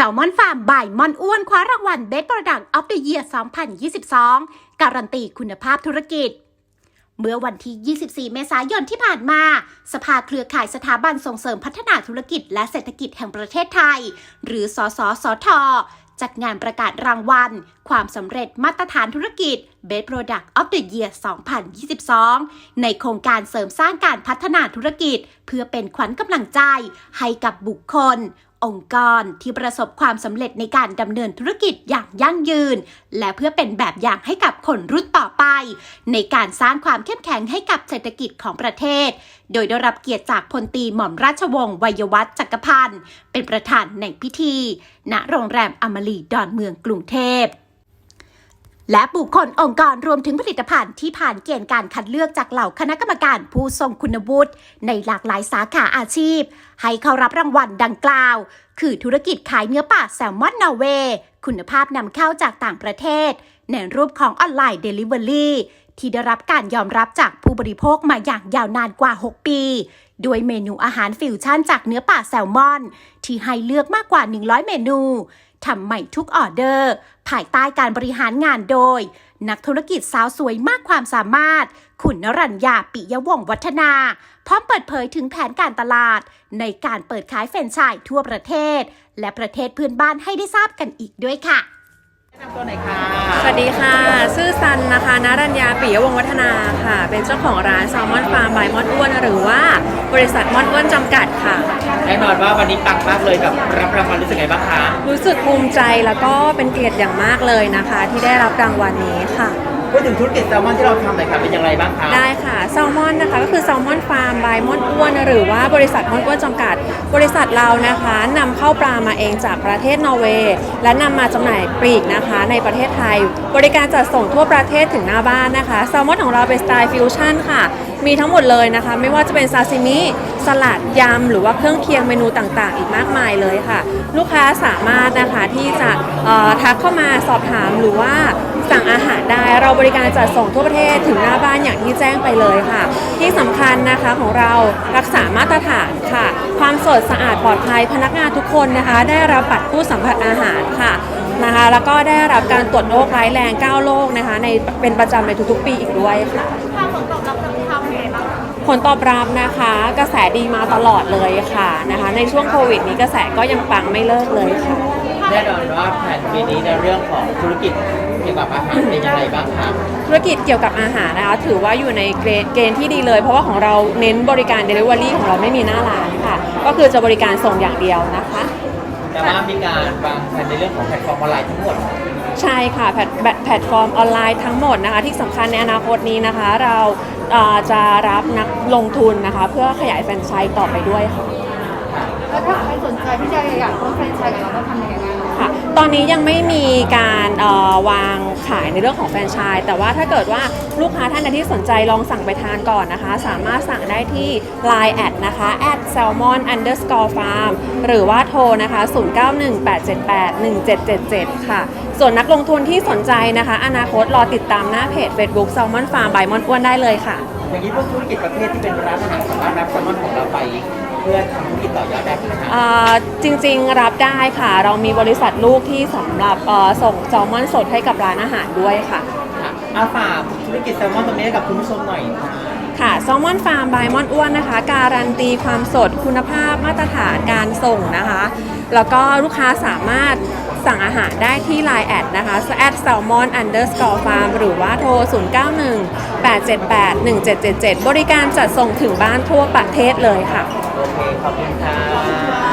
แซลมอนฟาร์มบ่ายมอนอ้วนคว้ารางวัลเบสโปรดักต์ออฟเดอะเยียร์2022 การันตีคุณภาพธุรกิจ เมื่อวันที่ 24 เมษายนที่ผ่านมา สภาเครือข่ายสถาบันส่งเสริมพัฒนาธุรกิจและเศรษฐกิจแห่งประเทศไทย หรือ สสสท จัดงานประกาศรางวัล ความสำเร็จมาตรฐานธุรกิจ Best Product of the Year 2022 ในโครงการเสริมสร้างการพัฒนาธุรกิจ เพื่อเป็นขวัญกำลังใจให้กับบุคคล องค์กรที่ประสบความสำเร็จในการดำเนินธุรกิจอย่างยั่งยืน และเพื่อเป็นแบบอย่างให้กับคนรุ่นต่อไป ในการสร้างความเข้มแข็งให้กับเศรษฐกิจของประเทศ โดยได้รับเกียรติจากพลตีหม่อมราชวงศ์วัยวัฒน์จักรพันธ์เป็นประธานในพิธี ณโรงแรมอมรีดอนเมืองกรุงเทพ และบุคคลองค์กรรวมถึงผลิตภัณฑ์ที่ผ่านเกณฑ์การคัดเลือกจากเหล่าคณะกรรมการผู้ทรงคุณวุฒิในหลากหลายสาขาอาชีพ ให้เข้ารับรางวัลดังกล่าว คือธุรกิจขายเนื้อป่าแซลมอนนอร์เวย์คุณภาพนำเข้าจากต่างประเทศ ในรูปของออนไลน์เดลิเวอรี่ที่ได้รับการยอมรับจากผู้บริโภคมาอย่างยาวนานกว่า 6 ปี ด้วยเมนูอาหารฟิวชั่นจากเนื้อป่าแซลมอน ที่ให้เลือกมากกว่า 100 เมนูทำใหม่ทุกออเดอร์ ภายใต้การบริหารงานโดย นักธุรกิจสาวสวยมากความสามารถ คุณนรัญญาปิยวงวัฒนา พร้อมเปิดเผยถึงแผนการตลาด ในการเปิดขายแฟรนไชส์ทั่วประเทศ และประเทศเพื่อนบ้านให้ได้ทราบกันอีกด้วยค่ะ สวัสดีค่ะ ชื่อซันนะคะนรัญญาปิยวงศ์วัฒนาค่ะ เป็นเจ้าของร้านแซลมอนฟาร์มบายมอนอ้วนหรือว่าบริษัทมอนอ้วนจำกัดค่ะ แน่นอนว่าวันนี้ปังมากเลยกับรับรางวัลรู้สึกไงบ้างคะ รู้สึกภูมิใจแล้วก็เป็นเกียรติอย่างมากเลยนะคะ ที่ได้รับรางวัลนี้ค่ะ พูดถึงธุรกิจแซลมอนที่เราทำหน่อยค่ะเป็นอย่างไรบ้างคะได้ค่ะแซลมอนนะคะก็คือแซลมอนฟาร์มบายมอนอ้วนหรือว่าบริษัทมอนอ้วนจำกัด บริษัทเรานะคะนำเข้าปลามาเองจากประเทศนอร์เวย์และนำมาจำหน่ายปลีกนะคะ ในประเทศไทย บริการจัดส่งทั่วประเทศถึงหน้าบ้านนะคะแซลมอนของเราเป็นสไตล์ฟิวชั่นค่ะมีทั้งหมดเลยนะคะ ไม่ว่าจะเป็นซาซิมิสลัดยำหรือว่าเครื่องเคียงเมนูต่างๆ อีกมากมายเลยค่ะ ลูกค้าสามารถนะคะที่จะทักเข้ามาสอบถามหรือว่าสั่งอาหารได้เราบริการจัดส่งทั่วประเทศถึงหน้าบ้านอย่างที่แจ้งไปเลยค่ะ ที่สำคัญนะคะของเรารักษามาตรฐานค่ะ ความสดสะอาดปลอดภัยพนักงานทุกคนนะคะ ได้รับบัตรผู้สัมผัสอาหารค่ะนะคะแล้วก็ได้รับการตรวจโรคร้ายแรง 9 โรคนะคะในเป็นประจำในทุกๆ ปีอีกด้วยค่ะผลตอบรับ นะคะ กระแสดีมาตลอดเลยค่ะนะคะ ในช่วงโควิดนี้กระแสก็ยังปังไม่เลิกเลยค่ะ แน่นอนว่าแผนปีนี้ในเรื่องของธุรกิจเกี่ยวกับอาหารเป็นอย่างไรบ้างคะธุรกิจเกี่ยวกับอาหารนะคะ ถือว่าอยู่ในเกรดเกณฑ์ที่ดีเลย เพราะว่าของเราเน้นบริการ Delivery ของเราไม่มีหน้าร้านค่ะ ก็คือจะบริการส่งอย่างเดียวนะคะ แต่ว่ามีการวางแผนในเรื่องของแพลตฟอร์มออนไลน์ทั้งหมดใช่ค่ะแพลตแพลตฟอร์มออนไลน์ทั้งหมดนะคะ ที่สำคัญในอนาคตนี้นะคะ เราเอ่อจะรับนักลงทุนนะคะ เพื่อขยายแฟรนไชส์ต่อไปด้วยค่ะ แล้วถ้าใครสนใจที่จะอยากร่วมแฟรนไชส์กับเราต้องทำยังไงบ้าง ค่ะ ตอนนี้ยังไม่มีการออวางขายในเรื่องของแฟรนไชส์แต่ว่าถ้าเกิดว่าลูกค้าท่านใดที่สนใจลองสั่งไปทานก่อนนะคะ สามารถสั่งได้ที่ Line แอดนะคะ at salmon underscore farm หรือว่าโทรนะคะ 0918781777 ค่ะ ส่วนนักลงทุนที่สนใจนะคะ อนาคตรอติดตามหน้าเพจ Facebook Salmon Farm by มอนอ้วนได้เลยค่ะ อย่างนี้พวกธุรกิจประเภทที่เป็นร้านอาหารสามารถรับแซลมอนของเราไป เพื่อทำธุรกิจต่อยอดได้ไหมคะอ่าจริงๆรับได้ค่ะ เรามีบริษัทลูกที่สำหรับเอ่อส่งแซลมอนสดให้กับร้านอาหารด้วยค่ะ ค่ะอาฝากธุรกิจแซลมอนตรงนี้ให้กับคุณผู้ชมหน่อยค่ะค่ะแซลมอนฟาร์มบายมอนอ้วนนะคะ การันตีความสดคุณภาพมาตรฐานการส่งนะคะ แล้วก็ลูกค้าสามารถสั่งอาหารได้ที่ Line แอดนะคะ at salmon underscore farm หรือว่าโทร 0918781777 บริการจัดส่งถึงบ้านทั่วประเทศเลยค่ะ โอเคขอบคุณค่ะ